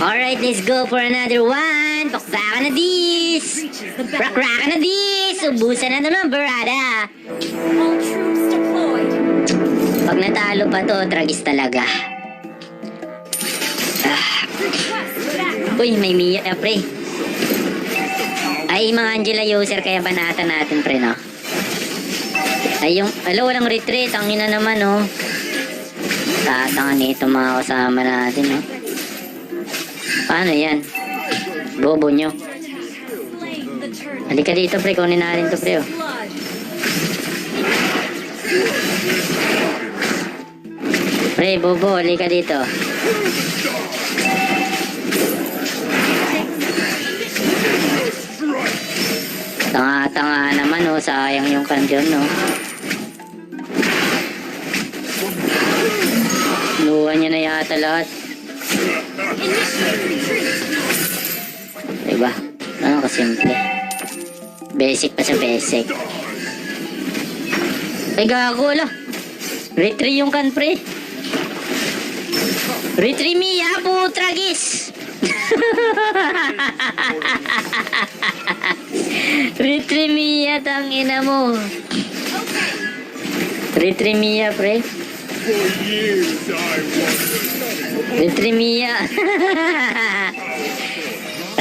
Alright, let's go for another one. Bakbakan na this. Rakrakan na this. Ubusan na. All troops deployed. Pag natalo pa to, tragis talaga. Backup. Uy, may Mia na pre. Ay, mga Angela user, kaya banatan natin pre, no? Ay, yung, alo, walang retreat. Ang ina naman, no? Tatanga nito mga kasama natin, no? Paano yan? Bobo nyo. Halika dito, pre. Kunin natin to, pre, oh. Pre, bobo, halika dito. Tanga-tanga naman, oh. Sayang yung kandyon, no? Luha niya na yata lahat. Diba? Ano kasimple. Basic pa sa basic. Ay, gago, ala. Retry yung kan, pre. Retry Mia, putragis. Retry Mia, tangina mo. Retry Mia, pre. For years I wandered. Retry Mia.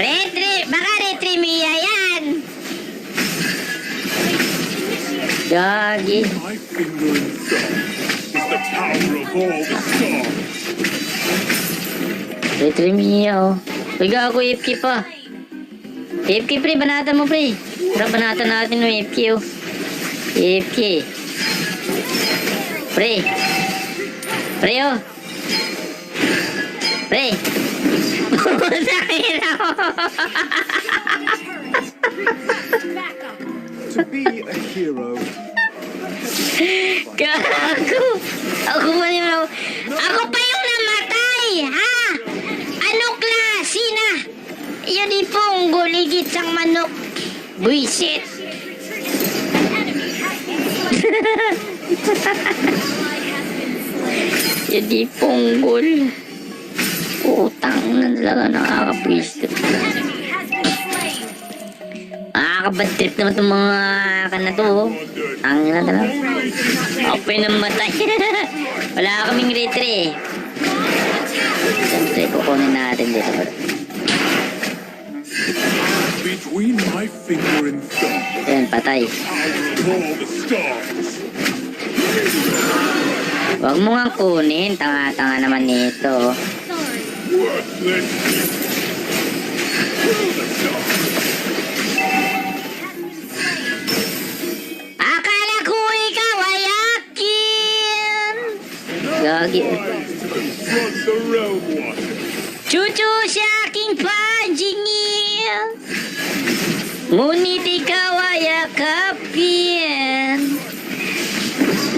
retry, baka retry Mia yan. Gagi. My finger and thumb is the power of all the stars. Retry Mia, oh. Uy, gago, AFK pa. AFK, pre, banatan mo, pre. Tara, banatan natin yung AFK, oh. AFK. Pre. Pre, oh. Pre. Mo. Backup. To be a hero, Gago. Ako pa yung... Ako pa yung namatay, ha? Ano klase na? Yan di pong guligit sang manok. Buisit. Yan di punggol. Utang na talaga slain. Nakakabad trip naman itong mga kan na to. oh. Ang na talaga. Ako pa yung namatay. Wala kaming retry eh. Siyempre, kukunin natin dito. between my finger and thumb, Ayan, patay. Huwag mo nga kunin. Tanga-tanga naman nito. Akala ko ikaw ay akin! Gagi. Chuchu sa aking panjingil. Ngunit ikaw ay akapin.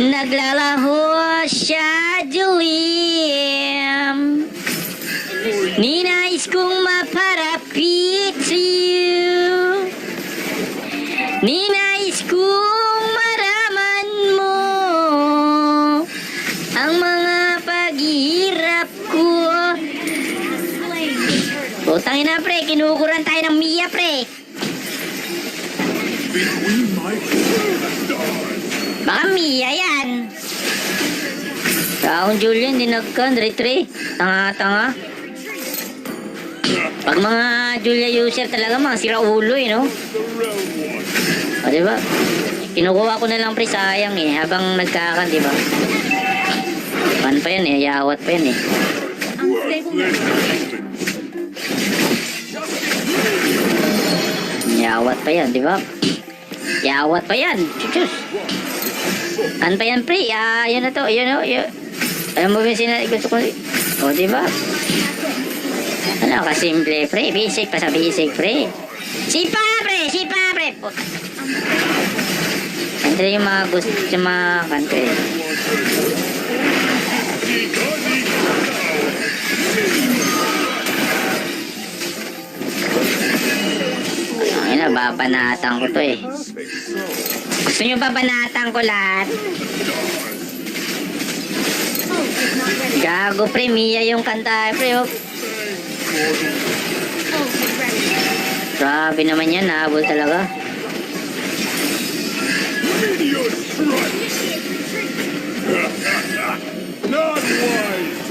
Naglalaho sa dilim. Ninais kong maparapit sa'yo. Ninais kong maraman mo ang mga paghihirap ko. Putang ina pre, kinukuran tayo ng Mia pre. Baka Mia yan. Taong Julian, dinagkan, retry. Tanga-tanga. Pag mga Julia user talaga, mga siraulo eh, no? O, diba? Kinukuha ko na lang pre, sayang eh, habang nagkakan, diba? Pan pa yan eh, yawat pa yan eh. Yawat pa yan, di ba? Yawat pa yan. Chus. Ano pa yan, pre? Ah, yun na to. Yun o. Yun. Alam mo ba yung sina- gusto ko? O, di Ano, kasimple, pre. Basic pa sa basic, pre. Sipa, pre! Sipa, pre! Ano yung mga gusto, yung mga country. Ay na, ko to eh. Gusto nyo babanatan ko lahat? Gago pre, Mia yung kanta pre. oh. Grabe naman yan, nahabol talaga.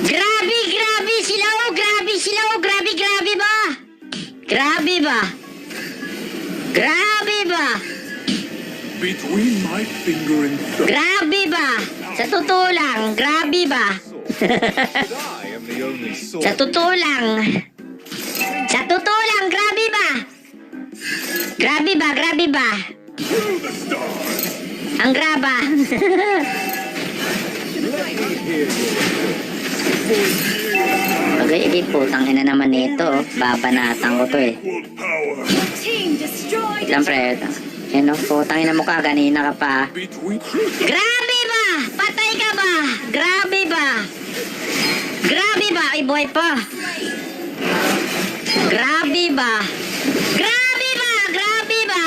Grabe, grabe sila oh, grabe sila oh, grabe, grabe ba? Grabe ba? Grabe ba? Between my finger and thumb, Grabe ba? Sa totoo lang, grabe ba? Sa totoo lang. Grabe ba, grabe ba? Ang graba. Bagay, hindi putang ina naman nito. Babanatan ko to eh. Equal power Team destroyed. Lang pre. Yan o, putang ina mo ka, kanina ka pa. Grabe ba? Patay ka ba? Grabe ba? Grabe ba? Ay, buhay pa. Grabe ba? Grabe ba? Grabe ba?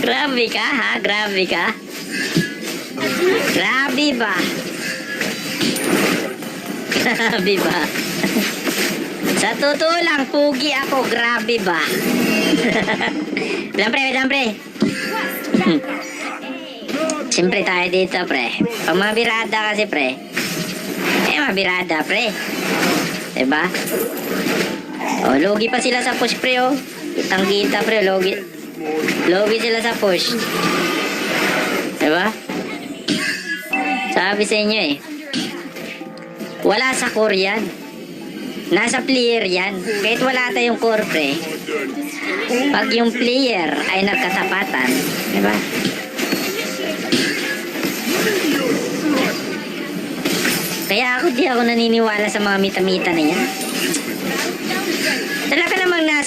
Grabe ka, ha? Grabe ka? Grabe ba? Grabe ba? Sa totoo lang, pugi ako. Grabe ba? Lang pre, wait lang pre. Siyempre tayo dito, pre. Pag mga birada kasi, pre. Eh, mga birada, pre. Diba? O, logi pa sila sa push, pre, oh. Kitang kita, pre. Logi. Logi sila sa push. Diba? Sabi sa inyo, eh. Wala sa core yan. Nasa player yan. Kahit wala tayong core, pre. Pag yung player ay nagkatapatan, diba? Kaya ako di ako naniniwala sa mga mita-mita na yan.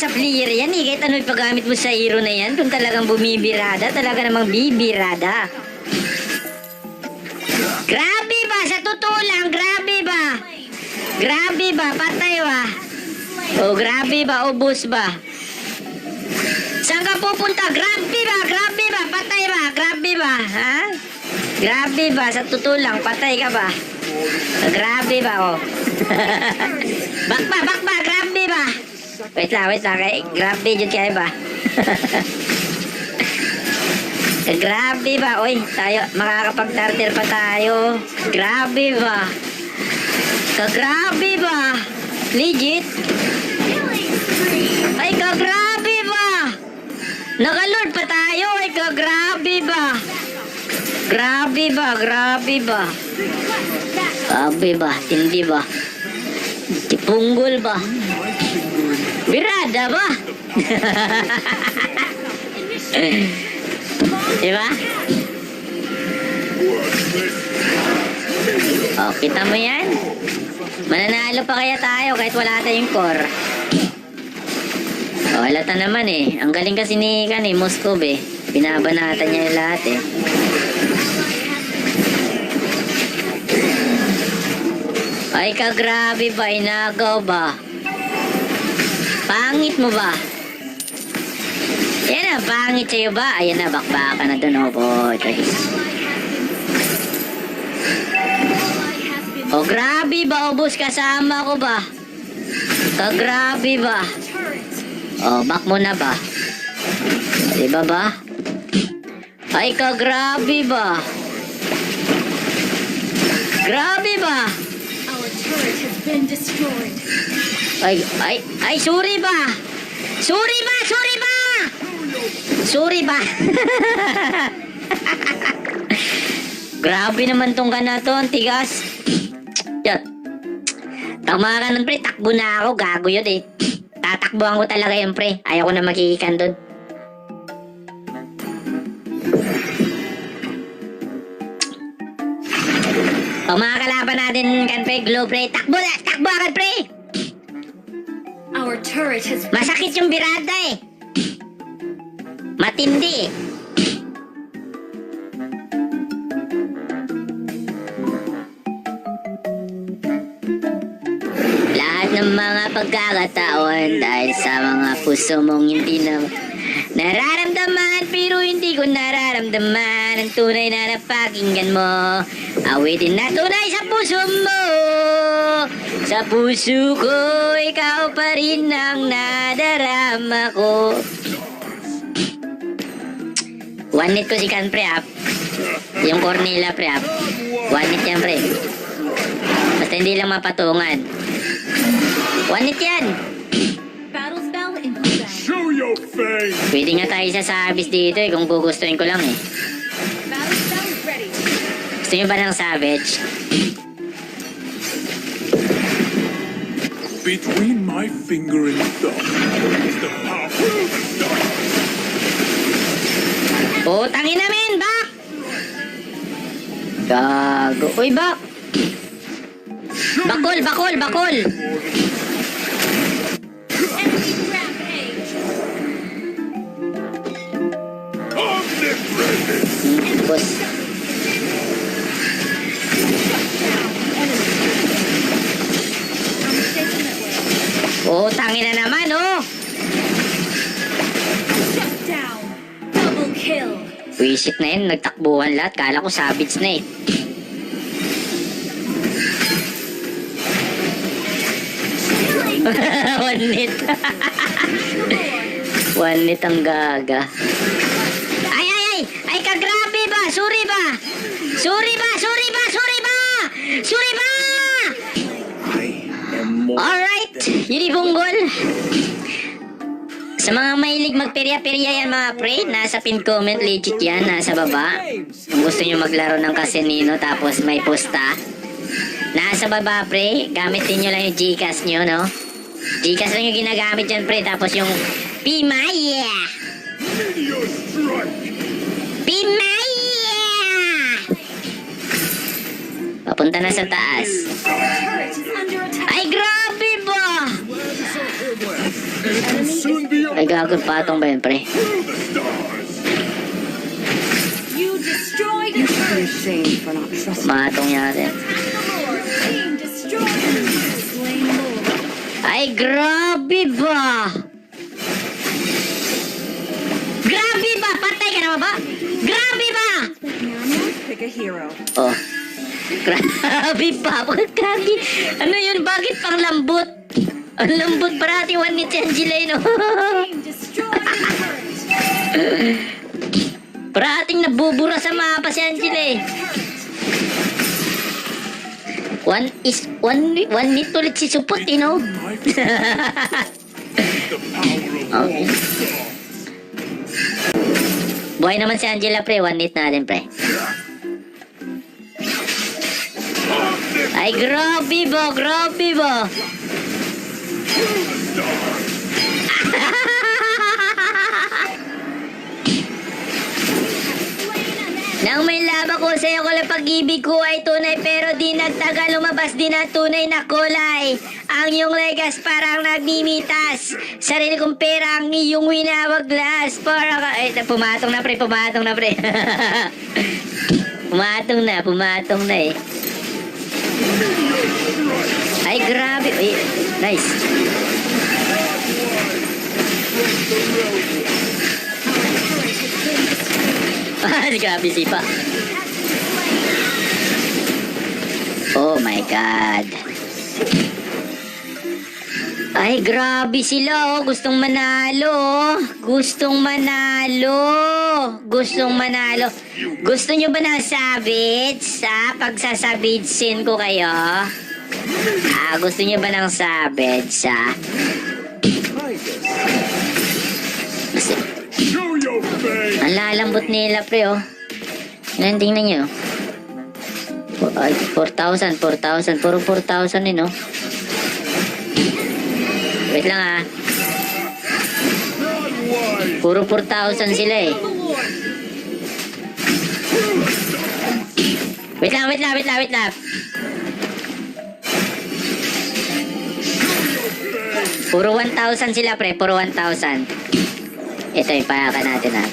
Nasa player yan eh. Kahit ano ipagamit mo sa hero na yan, kung talagang bumibirada, talaga namang bibirada. Grabe ba? Sa totoo lang, grabe ba? Grabe ba? Patay ba? O grabe ba? Ubus ba? Saan ka pupunta? Grabe ba? Grabe ba? Patay ba? Grabe ba? Ha? Grabe ba? Sa totoo lang, patay ka ba? Grabe ba oh? bakba, bakba, grabe ba? Wait lang, wait lang. Kay, grabe dyan kayo ba? grabe ba? Uy, tayo, makakapag-tartar pa tayo. Grabe ba? Kagrabe ba? Legit? Ay, kagrabe ba? Nakalord pa tayo. Ay, kagrabe ba? Grabe ba? Grabe ba? Grabe ba? Hindi ba? Tipunggol ba? Birada ba? diba? Oh, kita mo yan? Mananalo pa kaya tayo kahit wala tayong core. Oh, halata naman eh. Ang galing kasi ni kan eh, Moskov eh. Binabanatan niya yung lahat eh. Ay ka grabe ba? Inagaw ba? Pangit mo ba? Yan na, pangit sa'yo ba? Ayan na, bakbakan na dun, oh, boy. Oh, grabe ba? Ubus kasama ko ba? Kagrabe ba? Turret. Oh, back mo na ba? Di ba ba? Ay, kagrabe ba? Grabe ba? Our turret has been destroyed. Ay, ay, ay, sorry ba? Sorry ba? Sorry ba? Sorry ba? Grabe naman tong kanaton, tigas. Yan. Tama ka nun, pre. Takbo na ako. Gago yun eh. Tatakbuhan ko talaga yun, pre. Ayaw ko na makikikan doon. Pag mga kalaban natin kan pre, glow pre, takbo na, takbo agad pre! Turret has Masakit yung birada eh. Matindi eh. Lahat ng mga pagkakataon dahil sa mga puso mong hindi na nararamdaman pero hindi ko nararamdaman ang tunay na napakinggan mo. Awitin na tunay sa puso mo. Sa puso ko, ikaw pa rin ang nadarama ko. One hit ko si Kan pre up. Yung Cornelia pre up. One hit yan pre. Basta hindi lang mapatungan. One hit yan. Show your face! Pwede nga tayo sa service dito eh kung gugustuhin ko lang eh. Gusto nyo ba ng savage? Between my finger and thumb is the power of the stars. Putangin namin, bak! Gago. Uy, bak! Bakol, bakol, bakol! Hmm, boss. Network. Putangin na naman, oh! Shut down. Double kill. Wisit na yun, nagtakbuhan lahat. Kala ko savage na eh. One hit. One hit ang gaga. Ay, ay, ay! Ay, kagrabe ba? Suri ba? Suri ba? Suri ba? Suri ba? Suri ba? Alright, yun yung bunggol. Sa mga mahilig magperya-perya yan mga pre, nasa pin comment legit yan, nasa baba. Kung gusto nyo maglaro ng kasenino tapos may posta. Nasa baba pre, gamitin nyo lang yung Gcash nyo, no? Gcash lang yung ginagamit dyan pre, tapos yung Pimaya! Pimaya! Papunta na sa taas. Ay, grabe Ay, gagod patong ba yun, pre? through the stars! You destroyed a You should be turret. ashamed for not trusting. Matong yata. Ay, grabe ba? Grabe ba? Patay ka na ba? Grabe ba? Pick a hero. Oh. Grabe ba? Grabe. Ano yun? Bakit pang lambot? Ang lambot parati one ni Angela, no? A turret. Parating nabubura sa mapa si Angela, eh. One is, one, one nit ulit si Supot, you know? Of all Okay. Buhay naman si Angela, pre. One nit natin, pre. Ay, grabe ba? Grabe ba? Nang may laba ko sa iyo lang pag-ibig ko ay tunay pero di nagtagal lumabas din ang tunay na kulay. Ang iyong legas parang nagmimitas. Sarili kong pera ang iyong winawaglas. Para ka... Ay, pumatong na pre, pumatong na pre. pumatong na, pumatong na eh. Ay, grabe. Ay, nice. Ah, grabe sipa. Oh my God. Ay, grabe sila, oh. Gustong manalo, oh. Gustong manalo. Gustong manalo. Gusto nyo ba ng sabits? Ha? Pagsasabitsin ko kayo. Ah, gusto nyo ba ng sabits, ha? Ang lalambot nila, pre, oh. Yan, tingnan nyo. Four- Ay, 4,000, 4,000. Puro 4,000 din, oh. Wait lang, ah. Not wise! Puro 4,000 sila, eh. Wait lang, wait lang, wait lang, wait lang. Puro 1,000 sila, pre. Puro 1,000. Ito yung payakan natin, ah.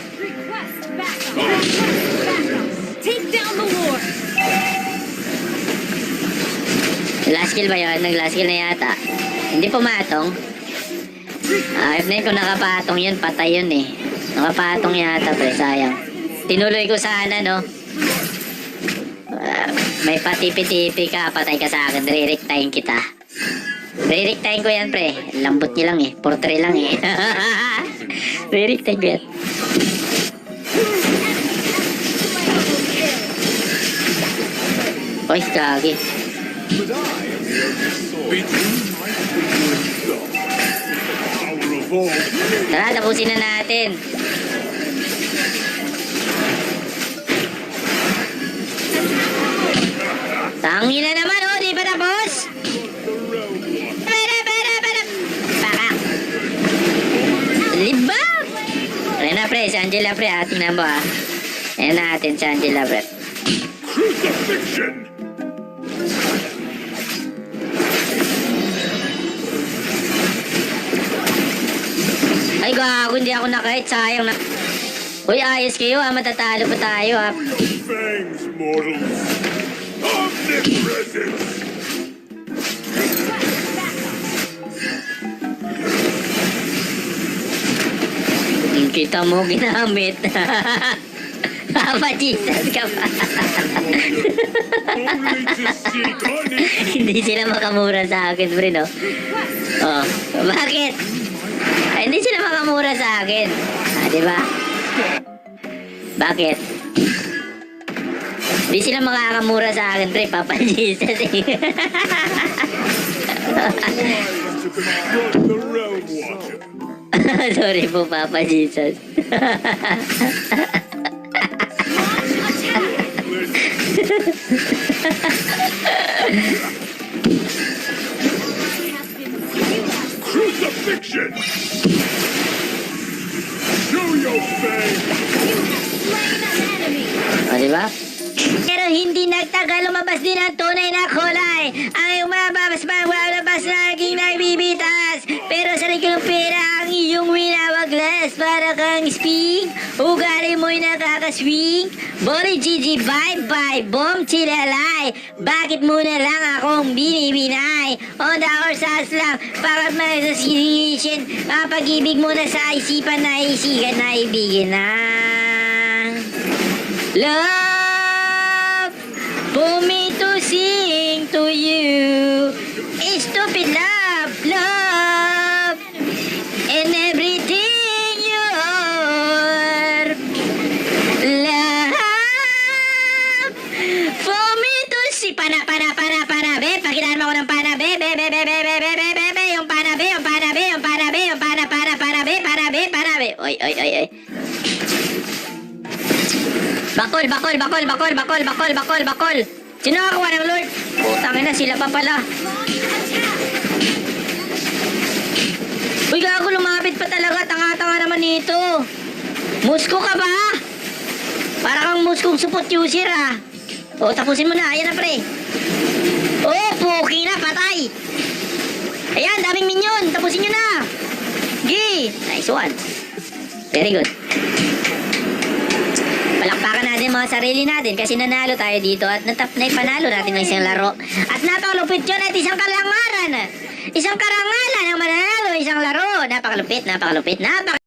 The Lord. Last kill ba yun? Nag-last kill na yata. Hindi pumatong. Ah, if na kung nakapatong yun, patay yun eh. Nakapatong yata, pre. Sayang. Tinuloy ko sana, no? Ah, may patipi-tipi ka, patay ka sa akin. Rirektahin kita. Rirektahin ko yan, pre. Lambot niya lang eh. Portrait lang eh. Rirektahin ko yan. Oy, kagi. Tara, tapusin na natin. Tangin na naman, oh, di ba tapos? realm walker. Para, para, para. Pakak. Libab! Ayan na, pre, si Angela, pre, ah. Tingnan mo, ah. Ayan natin si Angela, pre. Ay, gago, hindi ako nakahit. Sayang na. Uy, ayos kayo, ah. Matatalo pa tayo, mortals! Omnipresence! Kita mo ginamit. Papa Jesus ka pa. Hindi sila makamura sa akin, pre, no? Oh, bakit? Ay, hindi sila makamura sa akin. Ah, di ba? Bakit? Hindi sila makakamura sa akin, pre. Papa Jesus. Sorry po, Papa Jesus. Crucifixion! Show your enemy. O, di ba? Pero hindi nagtagal lumabas din ang tunay na kulay. Ang umababas pa walabas na naging nagbibitas. Pero sa ng pera iyong winawaglas para kang sping. Ugali mo'y nakakaswing. Bori Gigi bye bye bomb chilalay. Bakit mo na lang akong binibinay? On the orsas lang para masasirishin. Ang pag-ibig mo na sa isipan na isigan na ibigin na. Love, Bakol, bakol, bakol, bakol, bakol, bakol, bakol, bakol. Sino nakakuha ng Lord? Putang ina, sila pa pala. Uy, gago, lumapit pa talaga. Tanga-tanga naman nito. Musko ka ba? Para kang muskong supot user, ah. O, tapusin mo na. Ayan na, pre. Oh, puki na, patay. Ayan, daming minyon. Tapusin nyo na. Gi. Nice one. Very good. Mga sarili natin kasi nanalo tayo dito at natap na ipanalo natin ng isang laro. At napakalupit yun at isang kalangaran. Isang karangalan ang mananalo isang laro. Napakalupit, napakalupit, napakalupit.